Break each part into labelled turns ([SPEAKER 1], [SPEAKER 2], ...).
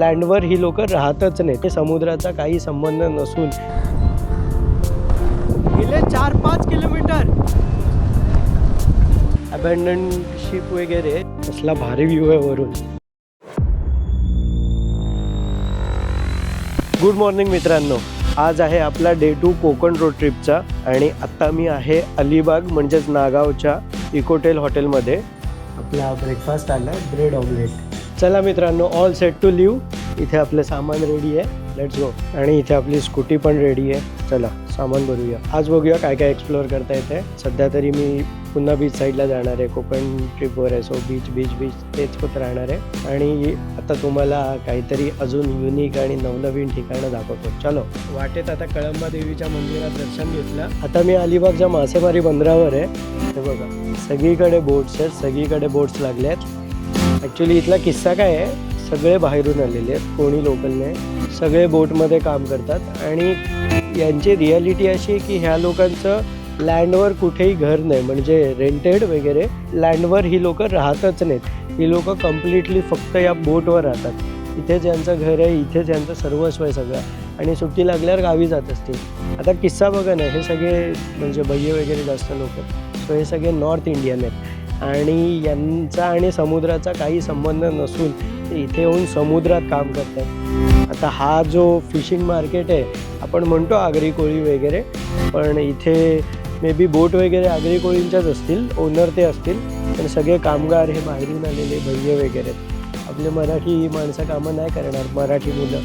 [SPEAKER 1] लँडवर ही लोक राहतच नाही ते समुद्राचा काही संबंध नसून. गेले चार पाच किलोमीटर. अबॅन्डन शिप वगैरे असला भारी व्ह्यू आहे वरून. गुड मॉर्निंग मित्रांनो. आज आहे आपला डे टू कोकण रोड ट्रिपचा आणि आत्ता मी आहे अलिबाग म्हणजेच नागावच्या इकोटेल हॉटेलमध्ये आपला ब्रेकफास्ट आला ब्रेड ऑमलेट चला मित्रांनो ऑल सेट टू लिव्ह इथे आपलं सामान रेडी आहे. लेट्स गो आणि इथे आपली स्कूटी पण रेडी आहे. चला सामान भरूया. आज बघूया काय काय एक्सप्लोअर करता येते. सध्या तरी मी पुन्हा बीच साईडला जाणार आहे. कोकण ट्रिपवर आहे. सो बीच बीच बीच तेच होत राहणार आहे. आणि आता तुम्हाला काहीतरी अजून युनिक आणि नवनवीन ठिकाणं दाखवतो. चलो. वाटेत आता कळंबा देवीच्या मंदिरात दर्शन घेतलं. आता मी अलिबागच्या मासेमारी बंदरावर आहे. हे बघा. सगळीकडे बोट्स आहेत. सगळीकडे बोट्स लागले आहेत ॲक्च्युली इथला किस्सा काय आहे? सगळे बाहेरून आलेले आहेत कोणी लोकल नाही. सगळे बोटमध्ये काम करतात आणि यांची रियालिटी अशी आहे की ह्या लोकांचं लँडवर कुठेही घर नाही. म्हणजे रेंटेड वगैरे लँडवर ही लोक राहतच नाहीत. ही लोक कम्प्लिटली फक्त या बोटवर राहतात. इथेच यांचं घर आहे इथेच यांचं सर्वस्व आहे सगळं. आणि सुट्टी लागल्यावर गावी जात असतील. आता किस्सा बघा ना हे सगळे म्हणजे भय्ये वगैरे जास्त लोक. सो हे सगळे नॉर्थ इंडियन आहेत. आणि यांचा आणि समुद्राचा काही संबंध नसून ते इथे येऊन समुद्रात काम करतात. आता हा जो फिशिंग मार्केट आहे आपण म्हणतो आगरी कोळी वगैरे पण इथे मे बी बोट वगैरे आगरी कोळींच्याच असतील ओनर ते असतील पण सगळे कामगार हे बाहेरून आलेले भैये वगैरे. आपले मराठी माणसं कामं नाही करणार मराठी मुलं.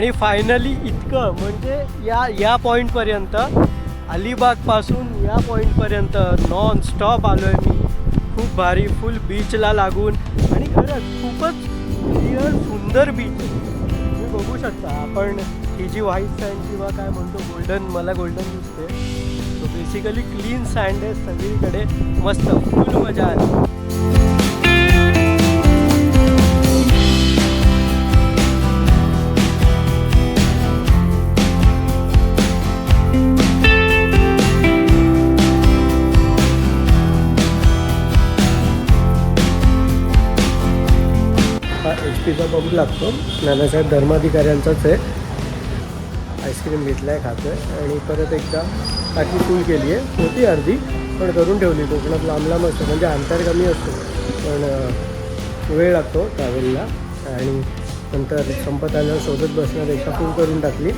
[SPEAKER 1] आणि फायनली इतकं म्हणजे या या पॉईंटपर्यंत अलिबागपासून या पॉईंटपर्यंत नॉन स्टॉप आलो आहे मी. खूप भारी फुल बीचला लागून. आणि खरंच खूपच क्लिअर सुंदर बीच तुम्ही बघू शकता आपण ही जी व्हाईट सँड किंवा काय म्हणतो गोल्डन मला गोल्डन दिसते सो बेसिकली क्लीन सँड आहे सगळीकडे मस्त फुल मजा आली. तिचा एच पंप लागतो. नानासाहेब धर्माधिकाऱ्यांचाच आहे. आईस्क्रीम घेतला आहे खातो आहे आणि परत एकदा टाकी फुल केली आहे होती अर्धी पण करून ठेवली. कोकणात लांब लांब असतो. म्हणजे अंतर कमी असतो. पण वेळ लागतो ट्रॅव्हलला आणि नंतर संपत आल्यावर शोधत बसण्यापेक्षा फुल करून टाकली.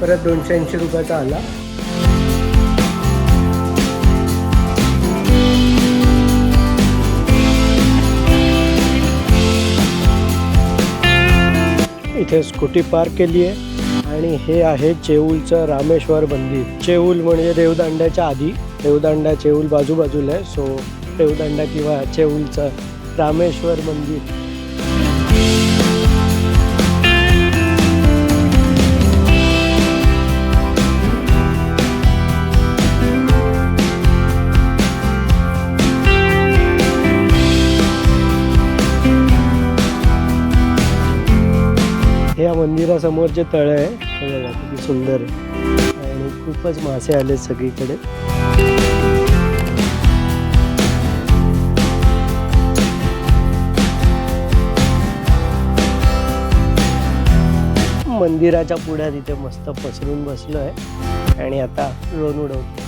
[SPEAKER 1] परत दोनशे ऐंशी रुपयाचा आला. इथे स्कूटी पार्क केली आहे आणि हे आहे चेऊलचं रामेश्वर मंदिर. चेऊल म्हणजे देवदांड्याच्या आधी. देवदांडा चेऊल बाजूबाजूला आहे. सो देवदांडा किंवा चेऊलचं रामेश्वर मंदिर. मंदिरासमोर जे तळं आहे. हे बघा किती सुंदर. आहे आणि खूपच मासे आले सगळीकडे. मंदिराच्या पुढ्यात इथे मस्त पसरून बसलो आहे आणि आता ड्रोन उडवतो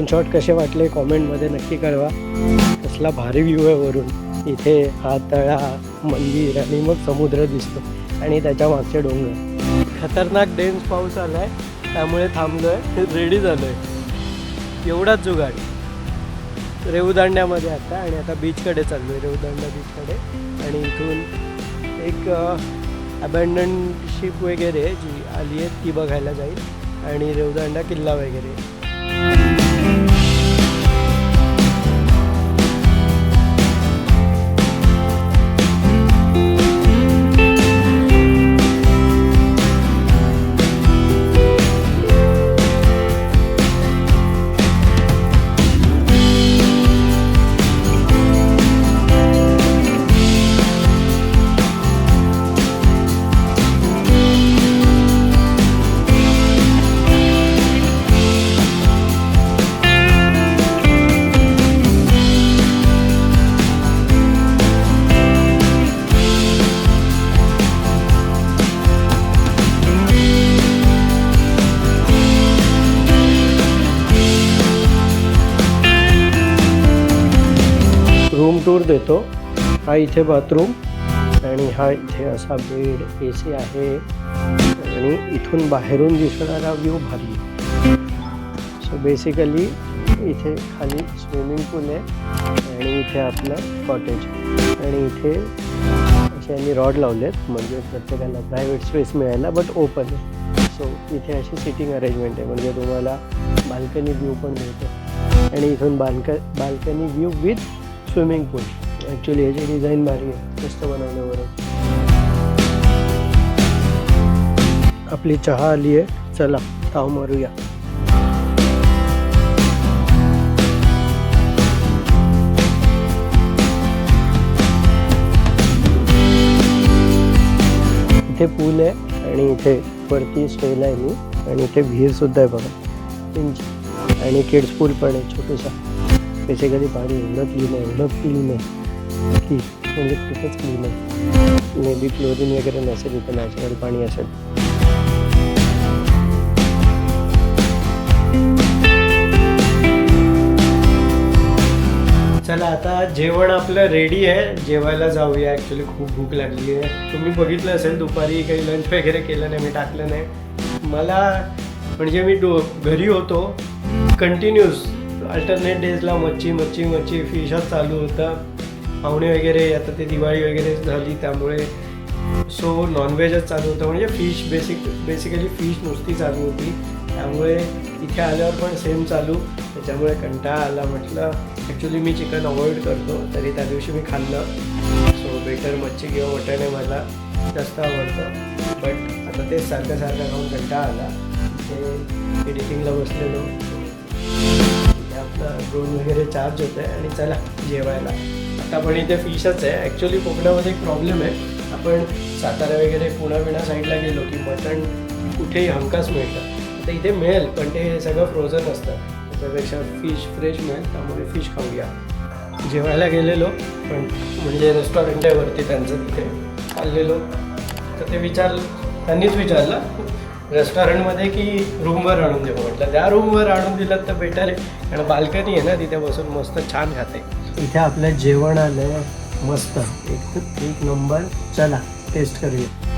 [SPEAKER 1] पण शॉट कसे वाटले कॉमेंटमध्ये नक्की कळवा. कसला भारी व्ह्यू आहे वरून. इथे हा तळा मंदिर आणि मग समुद्र दिसतो. आणि त्याच्या मागचे डोंगर. खतरनाक डेन्स पाऊस आला आहे त्यामुळे थांबलो आहे रेडी झालो आहे एवढाच जुगाड. रेवदांड्यामध्ये आता आणि आता बीचकडे चाललो आहे रेवदांडा बीचकडे आणि इथून एक अबँडन शिप वगैरे जी आली आहे ती बघायला जाईल. आणि रेवदांडा किल्ला वगैरे. देतो हा इथे बाथरूम आणि हा इथे असा बेड ए सी आहे. आणि इथून बाहेरून दिसणारा व्ह्यू भारी. सो बेसिकली इथे खाली स्विमिंग पूल आहे आणि इथे आपलं कॉटेज आणि इथे असे यांनी रॉड लावलेत म्हणजे प्रत्येकाला प्रायव्हेट स्पेस मिळायला बट ओपन आहे. सो इथे अशी सिटिंग अरेंजमेंट आहे म्हणजे तुम्हाला बाल्कनी व्ह्यू पण मिळतो. आणि इथून bulk balcony view with swimming pool. Actually याची डिझाईन भारी आहे. मस्त बनवल्यावर. आपली चहा आली आहे. चला ताव मारूया. इथे पूल आहे आणि इथे वरती स्टेल आहे. मी आणि इथे विहीर सुद्धा आहे बघा. आणि किड्स पूल पण आहे छोटूसा. बेसिकली पाणी एवढं क्लीन आहे एवढं क्लीन आहे की म्हणजे खूपच क्लीन आहे. मे बी क्लोरीन वगैरे नसेल इथं नॅचरल पाणी असेल. चला आता जेवण आपलं रेडी आहे. जेवायला जाऊया ॲक्च्युली खूप भूक लागली आहे. तुम्ही बघितलं असेल दुपारी काही लंच वगैरे केलं नाही मी टाकलं नाही. मला म्हणजे मी डो घरी होतो. कंटिन्यूस अल्टरनेट डेजला मच्छी मच्छी मच्छी फिशच चालू होतं. पाहुणे वगैरे आता ते दिवाळी वगैरे झाली त्यामुळे. सो नॉनव्हेजच चालू होतं. म्हणजे फिश बेसिक बेसिकली फिश नुसती चालू होती. त्यामुळे इथे आल्यावर पण सेम चालू. त्याच्यामुळे कंटाळा आला. म्हटलं ॲक्च्युली मी चिकन अवॉइड करतो. तरी त्या दिवशी मी खाल्लं. सो बेटर मच्छी किंवा वटाणे आहे मला. जास्त आवडतं. बट आता तेच सारखं सारखं खाऊन कंटाळा आला. ते एडिटिंगला बसलेलो. आपला ड्रोन वगैरे चार्ज होतं आहे आणि चला जेवायला. आता पण इथे फिशच आहे. ॲक्च्युली कोकणामध्ये एक प्रॉब्लेम आहे. आपण सातारा वगैरे पुणा बिणा साईडला गेलो की मटण कुठेही हमखास मिळतं. आता इथे मिळेल पण ते सगळं फ्रोझन असतं. त्याच्यापेक्षा फिश फ्रेश मिळेल त्यामुळे फिश खाऊया. जेवायला गेलेलो पण म्हणजे रेस्टॉरंट आहे वरती त्यांचं तिथे. आलेलो तर ते विचार त्यांनीच विचारलं. रेस्टॉरंटमध्ये की रूमवर आणून देऊ म्हटलं. त्या रूमवर आणून दिलं तर बेटर आहे. कारण बाल्कनी आहे ना तिथे बसून मस्त छान खाते. इथे आपलं जेवण आलं मस्त. एक एक नंबर चला टेस्ट करूया.